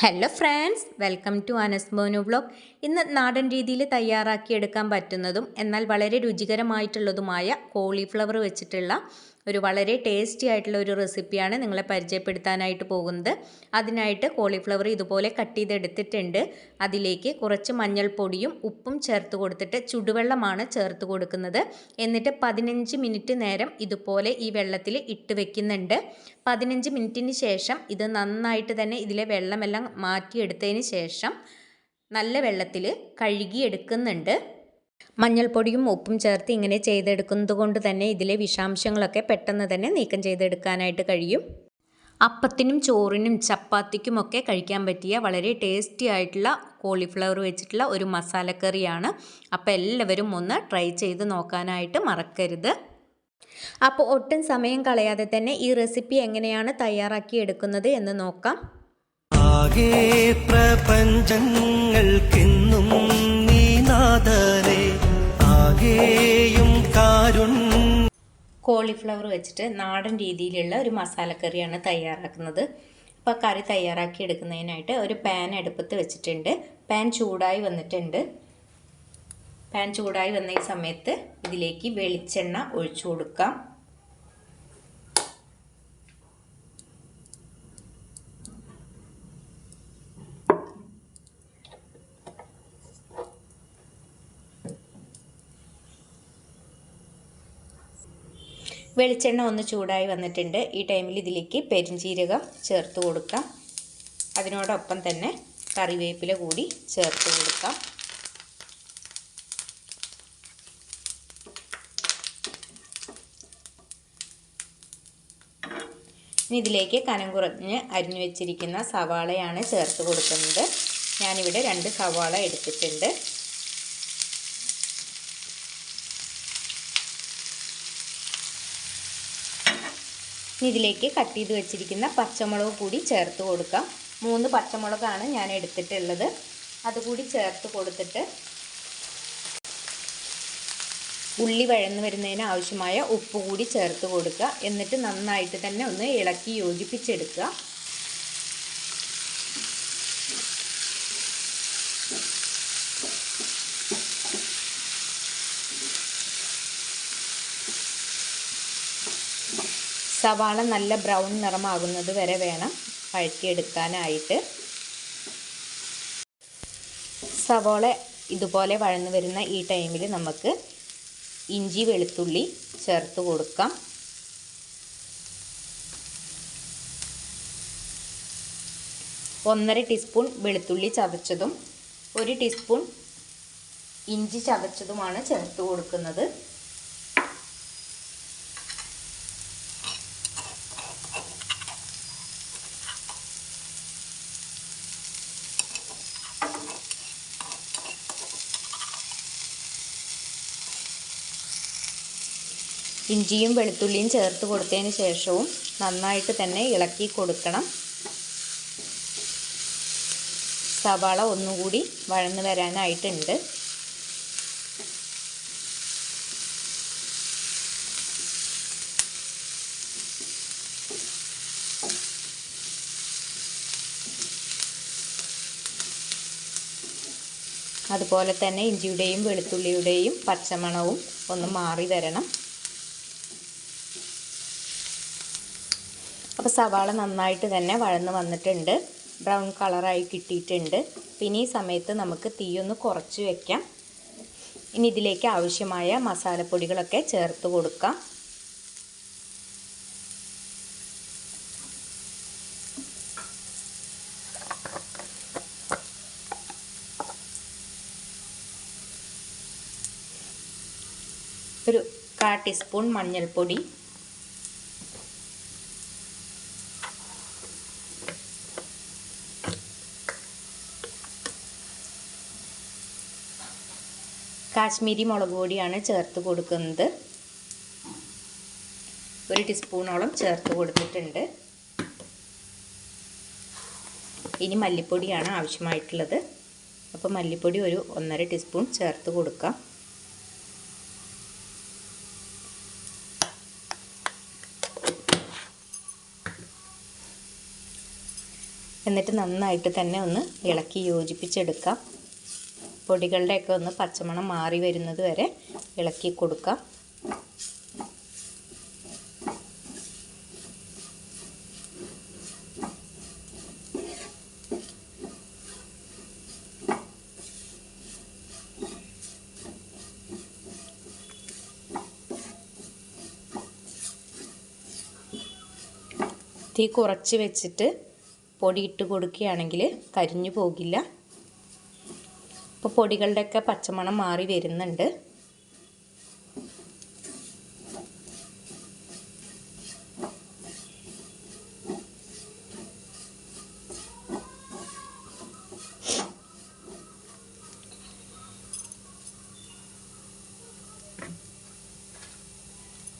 Hello friends welcome to അനസ്മോനു blog ഇന്ന് നാടൻ രീതിയിൽ തയ്യാറാക്കിയെടുക്കാൻ പറ്റുന്നതും എന്നാൽ വളരെ രുചികരമായിട്ടുള്ളതുമായ കോളിഫ്ലവർ വെച്ചിട്ടുള്ള ഒരു വളരെ ടേസ്റ്റി ആയിട്ടുള്ള ഒരു റെസിപ്പിയാണ് നിങ്ങളെ പരിചയപ്പെടുത്താനായിട്ട് പോകുന്നത്. അതിനായിട്ട് കോളിഫ്ലവർ ഇതുപോലെ കട്ട് ചെയ്തെടുത്തിട്ടുണ്ട്. അതിലേക്ക് കുറച്ച് മഞ്ഞൾപ്പൊടിയും ഉപ്പും ചേർത്ത് കൊടുത്തിട്ട് ചുടുവെള്ളമാണ് ചേർത്ത് കൊടുക്കുന്നത്. എന്നിട്ട് പതിനഞ്ച് മിനിറ്റ് നേരം ഇതുപോലെ ഈ വെള്ളത്തിൽ ഇട്ട് വെക്കുന്നുണ്ട്. പതിനഞ്ച് മിനിറ്റിന് ശേഷം ഇത് നന്നായിട്ട് തന്നെ ഇതിലെ വെള്ളമെല്ലാം മാറ്റിയെടുത്തതിന് ശേഷം നല്ല വെള്ളത്തിൽ കഴുകിയെടുക്കുന്നുണ്ട്. മഞ്ഞൾപ്പൊടിയും ഉപ്പും ചേർത്ത് ഇങ്ങനെ ചെയ്തെടുക്കുന്നത് കൊണ്ട് തന്നെ ഇതിലെ വിഷാംശങ്ങളൊക്കെ പെട്ടെന്ന് തന്നെ നീക്കം ചെയ്തെടുക്കാനായിട്ട് കഴിയും. അപ്പത്തിനും ചോറിനും ചപ്പാത്തിക്കുമൊക്കെ കഴിക്കാൻ പറ്റിയ വളരെ ടേസ്റ്റി ആയിട്ടുള്ള കോളിഫ്ലവർ വെച്ചിട്ടുള്ള ഒരു മസാലക്കറിയാണ്. അപ്പോൾ എല്ലാവരും ഒന്ന് ട്രൈ ചെയ്ത് നോക്കാനായിട്ട് മറക്കരുത്. അപ്പോൾ ഒട്ടും സമയം കളയാതെ തന്നെ ഈ റെസിപ്പി എങ്ങനെയാണ് തയ്യാറാക്കി എടുക്കുന്നത് എന്ന് നോക്കാം. പ്രപഞ്ചങ്ങൾക്കെന്നും നീ ആകെയും കാരുണ്യ കോളിഫ്ലവർ വെച്ചിട്ട് നാടൻ രീതിയിലുള്ള ഒരു മസാലക്കറിയാണ് തയ്യാറാക്കുന്നത്. അപ്പോൾ കറി തയ്യാറാക്കി എടുക്കുന്നതിനായിട്ട് ഒരു പാൻ അടുപ്പത്ത് വെച്ചിട്ടുണ്ട്. പാൻ ചൂടായി വന്നിട്ടുണ്ട്. പാൻ ചൂടായി വന്ന ഈ സമയത്ത് ഇതിലേക്ക് വെളിച്ചെണ്ണ ഒഴിച്ചു കൊടുക്കാം. വെളിച്ചെണ്ണ ഒന്ന് ചൂടായി വന്നിട്ടുണ്ട്. ഈ ടൈമിൽ ഇതിലേക്ക് പെരിഞ്ജീരകം ചേർത്ത് കൊടുക്കാം. അതിനോടൊപ്പം തന്നെ കറിവേപ്പില കൂടി ചേർത്ത് കൊടുക്കാം. ഇനി ഇതിലേക്ക് കനം കുറഞ്ഞ് അരിഞ്ഞു വെച്ചിരിക്കുന്ന സവാളയാണ് ചേർത്ത് കൊടുക്കുന്നത്. ഞാനിവിടെ രണ്ട് സവാള എടുത്തിട്ടുണ്ട്. ഇനി ഇതിലേക്ക് കട്ട് ചെയ്ത് വെച്ചിരിക്കുന്ന പച്ചമുളക് കൂടി ചേർത്ത് കൊടുക്കാം. മൂന്ന് പച്ചമുളകാണ് ഞാൻ എടുത്തിട്ടുള്ളത്. അതുകൂടി ചേർത്ത് കൊടുത്തിട്ട് ഉള്ളി വഴന്നു വരുന്നതിന് ആവശ്യമായ ഉപ്പ് കൂടി ചേർത്ത് കൊടുക്കുക. എന്നിട്ട് നന്നായിട്ട് തന്നെ ഒന്ന് ഇളക്കി യോജിപ്പിച്ചെടുക്കുക. സവാള നല്ല ബ്രൗൺ നിറമാകുന്നത് വരെ വേണം വഴറ്റിയെടുക്കാനായിട്ട്. സവാള ഇതുപോലെ വഴന്നു വരുന്ന ഈ ടൈമിൽ നമുക്ക് ഇഞ്ചി വെളുത്തുള്ളി ചേർത്ത് കൊടുക്കാം. ഒന്നര ടീസ്പൂൺ വെളുത്തുള്ളി ചതച്ചതും ഒരു ടീസ്പൂൺ ഇഞ്ചി ചതച്ചതുമാണ് ചേർത്ത് കൊടുക്കുന്നത്. ഇഞ്ചിയും വെളുത്തുള്ളിയും ചേർത്ത് കൊടുത്തതിന് ശേഷവും നന്നായിട്ട് തന്നെ ഇളക്കി കൊടുക്കണം. സവാള ഒന്നുകൂടി വഴന്നു വരാനായിട്ടുണ്ട്. അതുപോലെ തന്നെ ഇഞ്ചിയുടെയും വെളുത്തുള്ളിയുടെയും പച്ചമണവും ഒന്ന് മാറി വരണം. അപ്പോൾ സവാള നന്നായിട്ട് തന്നെ വഴന്ന് വന്നിട്ടുണ്ട്. ബ്രൗൺ കളറായി കിട്ടിയിട്ടുണ്ട്. പിന്നെ ഈ സമയത്ത് നമുക്ക് തീയൊന്ന് കുറച്ച് വയ്ക്കാം ഇനി ഇതിലേക്ക് ആവശ്യമായ മസാലപ്പൊടികളൊക്കെ ചേർത്ത് കൊടുക്കാം. ഒരു കാ ടീസ്പൂൺ മഞ്ഞൾപ്പൊടി. കാശ്മീരി മുളക് പൊടിയാണ് ചേർത്ത് കൊടുക്കുന്നത്. ഒരു ടീസ്പൂണോളം ചേർത്ത് കൊടുത്തിട്ടുണ്ട്. ഇനി മല്ലിപ്പൊടിയാണ് ആവശ്യമായിട്ടുള്ളത്. അപ്പോൾ മല്ലിപ്പൊടി ഒരു ഒന്നര ടീസ്പൂൺ ചേർത്ത് കൊടുക്കാം. എന്നിട്ട് നന്നായിട്ട് തന്നെ ഒന്ന് ഇളക്കി യോജിപ്പിച്ചെടുക്കാം. പൊടികളുടെയൊക്കെ ഒന്ന് പച്ചമണം മാറി വരുന്നത് വരെ ഇളക്കി കൊടുക്കാം. തീ കുറച്ച് വെച്ചിട്ട് പൊടി ഇട്ട് കൊടുക്കുകയാണെങ്കിൽ കരിഞ്ഞു പോകില്ല. ഇപ്പോൾ പൊടികളുടെയൊക്കെ പച്ചമണം മാറി വരുന്നുണ്ട്.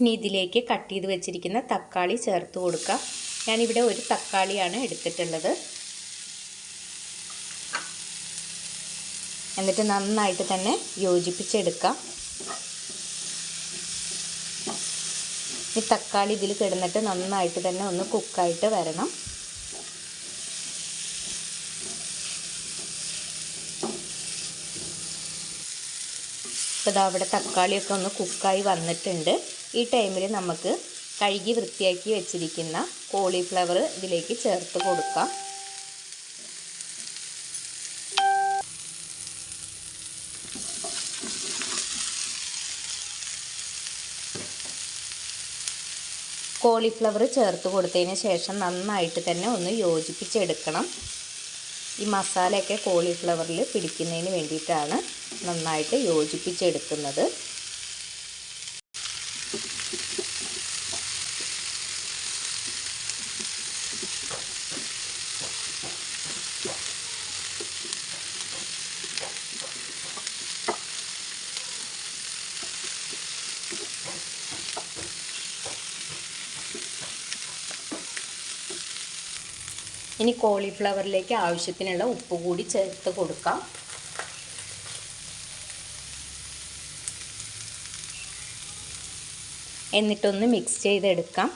ഇനി ഇതിലേക്ക് കട്ട് ചെയ്ത് വെച്ചിരിക്കുന്ന തക്കാളി ചേർത്ത് കൊടുക്കാം. ഞാനിവിടെ ഒരു തക്കാളിയാണ് എടുത്തിട്ടുള്ളത്. എന്നിട്ട് നന്നായിട്ട് തന്നെ യോജിപ്പിച്ചെടുക്കാം. ഈ തക്കാളി ഇതിൽ കിടന്നിട്ട് നന്നായിട്ട് തന്നെ ഒന്ന് കുക്കായിട്ട് വരണം. ഇപ്പോൾ ഇതാ അവിടെ തക്കാളിയൊക്കെ ഒന്ന് കുക്കായി വന്നിട്ടുണ്ട്. ഈ ടൈമിൽ നമുക്ക് കഴുകി വൃത്തിയാക്കി വെച്ചിരിക്കുന്ന കോളിഫ്ലവർ ഇതിലേക്ക് ചേർത്ത് കൊടുക്കാം. കോളിഫ്ലവർ ചേർത്ത് കൊടുത്തതിന് ശേഷം നന്നായിട്ട് തന്നെ ഒന്ന് യോജിപ്പിച്ചെടുക്കണം. ഈ മസാലയൊക്കെ കോളിഫ്ലവറിൽ പിടിക്കുന്നതിന് വേണ്ടിയിട്ടാണ് നന്നായിട്ട് യോജിപ്പിച്ചെടുക്കുന്നത്. ഇനി കോളിഫ്ലവറിലേക്ക് ആവശ്യത്തിനുള്ള ഉപ്പ് കൂടി ചേർത്ത് കൊടുക്കാം. എന്നിട്ടൊന്ന് മിക്സ് ചെയ്തെടുക്കാം.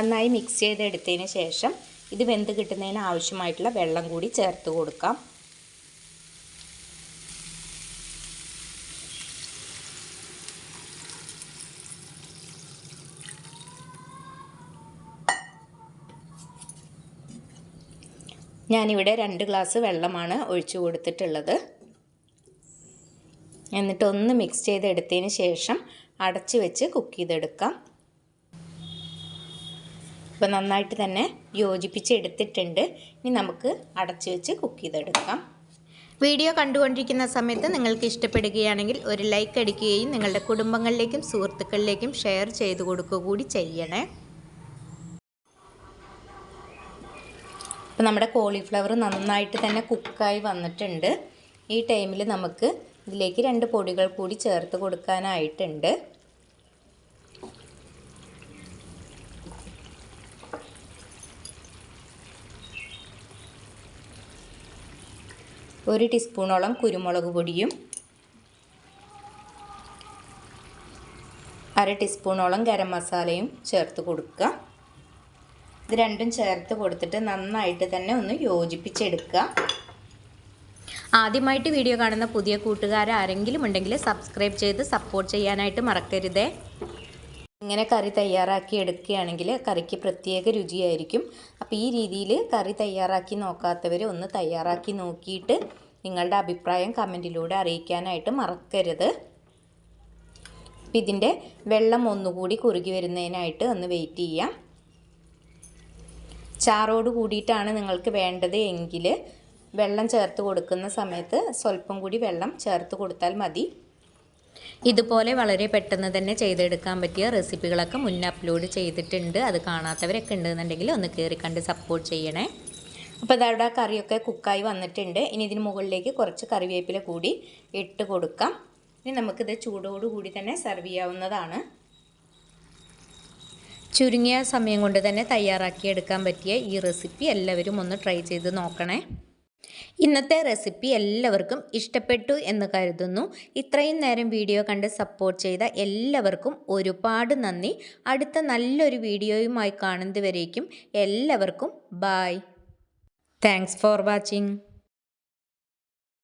നന്നായി മിക്സ് ചെയ്തെടുത്തതിന് ശേഷം ഇത് വെന്ത് കിട്ടുന്നതിന് ആവശ്യമായിട്ടുള്ള വെള്ളം കൂടി ചേർത്ത് കൊടുക്കാം. ഞാനിവിടെ രണ്ട് ഗ്ലാസ് വെള്ളമാണ് ഒഴിച്ചു കൊടുത്തിട്ടുള്ളത്. എന്നിട്ടൊന്ന് മിക്സ് ചെയ്തെടുത്തതിന് ശേഷം അടച്ചു വെച്ച് കുക്ക് ചെയ്തെടുക്കാം. ഇപ്പോൾ നന്നായിട്ട് തന്നെ യോജിപ്പിച്ച് യോജിപ്പിച്ചെടുത്തിട്ടുണ്ട് ഇനി നമുക്ക് അടച്ചു വെച്ച് കുക്ക് ചെയ്തെടുക്കാം. വീഡിയോ കണ്ടുകൊണ്ടിരിക്കുന്ന സമയത്ത് നിങ്ങൾക്ക് ഇഷ്ടപ്പെടുകയാണെങ്കിൽ ഒരു ലൈക്ക് അടിക്കുകയും നിങ്ങളുടെ കുടുംബങ്ങളിലേക്കും സുഹൃത്തുക്കളിലേക്കും ഷെയർ ചെയ്ത് കൊടുക്കുക കൂടി ചെയ്യണേ. അപ്പോൾ നമ്മുടെ കോളിഫ്ലവർ നന്നായിട്ട് തന്നെ കുക്കായി വന്നിട്ടുണ്ട്. ഈ ടൈമിൽ നമുക്ക് ഇതിലേക്ക് രണ്ട് പൊടികൾ കൂടി ചേർത്ത് കൊടുക്കാനായിട്ടുണ്ട്. ഒരു ടീസ്പൂണോളം കുരുമുളക് പൊടിയും അര ടീസ്പൂണോളം ഗരം മസാലയും ചേർത്ത് കൊടുക്കുക. ഇത് രണ്ടും ചേർത്ത് കൊടുത്തിട്ട് നന്നായിട്ട് തന്നെ ഒന്ന് യോജിപ്പിച്ചെടുക്കുക. ആദ്യമായിട്ട് വീഡിയോ കാണുന്ന പുതിയ കൂട്ടുകാർ ആരെങ്കിലും ഉണ്ടെങ്കിൽ സബ്സ്ക്രൈബ് ചെയ്ത് സപ്പോർട്ട് ചെയ്യാനായിട്ട് മറക്കരുതേ. ഇങ്ങനെ കറി തയ്യാറാക്കി എടുക്കുകയാണെങ്കിൽ കറിക്ക് പ്രത്യേക രുചിയായിരിക്കും. അപ്പോൾ ഈ രീതിയിൽ കറി തയ്യാറാക്കി നോക്കാത്തവർ ഒന്ന് തയ്യാറാക്കി നോക്കിയിട്ട് നിങ്ങളുടെ അഭിപ്രായം കമന്റിലൂടെ അറിയിക്കാനായിട്ട് മറക്കരുത്. അപ്പം ഇതിന്റെ വെള്ളം ഒന്നുകൂടി കുറുകി വരുന്നതിനായിട്ട് ഒന്ന് വെയിറ്റ് ചെയ്യാം. ചാറോട് കൂടിയിട്ടാണ് നിങ്ങൾക്ക് വേണ്ടത് എങ്കിൽ വെള്ളം ചേർത്ത് കൊടുക്കുന്ന സമയത്ത് സ്വല്പം കൂടി വെള്ളം ചേർത്ത് കൊടുത്താൽ മതി. ഇതുപോലെ വളരെ പെട്ടെന്ന് തന്നെ ചെയ്തെടുക്കാൻ പറ്റിയ റെസിപ്പികളൊക്കെ മുന്നേ അപ്ലോഡ് ചെയ്തിട്ടുണ്ട്. അത് കാണാത്തവരൊക്കെ ഉണ്ടെന്നുണ്ടെങ്കിൽ ഒന്ന് കയറി കണ്ട് സപ്പോർട്ട് ചെയ്യണേ. അപ്പോൾ അതവിടെ കറിയൊക്കെ കുക്കായി വന്നിട്ടുണ്ട്. ഇനി ഇതിന് മുകളിലേക്ക് കുറച്ച് കറിവേപ്പില കൂടി ഇട്ട് കൊടുക്കാം. ഇനി നമുക്കിത് ചൂടോടുകൂടി തന്നെ സെർവ് ചെയ്യാവുന്നതാണ്. ചുരുങ്ങിയ സമയം കൊണ്ട് തന്നെ തയ്യാറാക്കിയെടുക്കാൻ പറ്റിയ ഈ റെസിപ്പി എല്ലാവരും ഒന്ന് ട്രൈ ചെയ്ത് നോക്കണേ. ഇന്നത്തെ റെസിപ്പി എല്ലാവർക്കും ഇഷ്ടപ്പെട്ടു എന്ന് കരുതുന്നു. ഇത്രയും നേരം വീഡിയോ കണ്ട് സപ്പോർട്ട് ചെയ്ത എല്ലാവർക്കും ഒരുപാട് നന്ദി. അടുത്ത നല്ലൊരു വീഡിയോയുമായി കാണുന്നതുവരേക്കും എല്ലാവർക്കും ബായ് താങ്ക്സ് ഫോർ വാച്ചിങ്